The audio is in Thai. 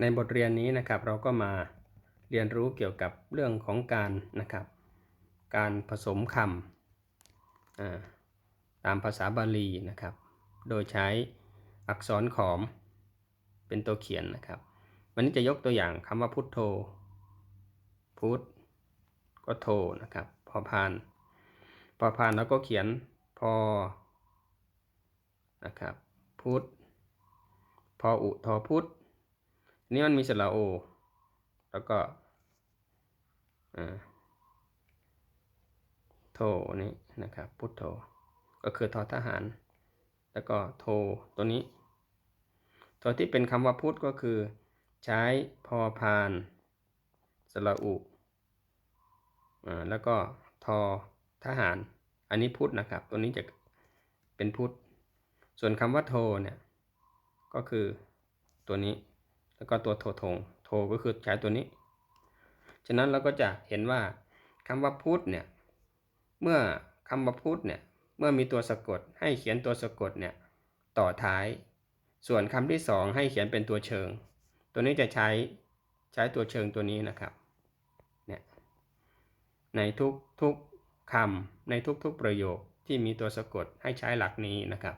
ในบทเรียนนี้นะครับเราก็มาเรียนรู้เกี่ยวกับเรื่องของการนะครับ การผสมคำตามภาษาบาลีนะครับ โดยใช้อักษรขอมเป็นตัวเขียนนะครับ วันนี้จะยกตัวอย่างคำว่าพุทโธ พุทธก็โธนะครับ พอพาน พอพานแล้วก็เขียนพอนะครับ พุทธพออุทอพุทธ นี่มันมีสระโอ แล้วก็อ่าโทนี้นะครับ พุทโธก็คือทอทหาร แล้วก็โทตัวนี้ ตัวที่เป็นคำว่าพุทธก็คือ ใช้พอพาน สระอุอ่าแล้วก็ทอทหาร อันนี้พุทธนะครับ ตัวนี้จะเป็นพุทธ ส่วนคำว่าโทเนี่ย ก็คือตัวนี้ แล้วก็ตัวโททงโทก็คือใช้ตัวนี้ ฉะนั้นเราก็จะเห็นว่าคำว่าพุทธเนี่ย เมื่อคำว่าพุทธเนี่ย เมื่อมีตัวสะกดให้เขียนตัวสะกดเนี่ยต่อท้าย ส่วนคำที่สองให้เขียนเป็นตัวเชิง ตัวนี้จะใช้ใช้ตัวเชิงตัวนี้นะครับ เนี่ย ในทุกทุกคำในทุกๆประโยคที่มีตัวสะกดให้ใช้หลักนี้นะครับ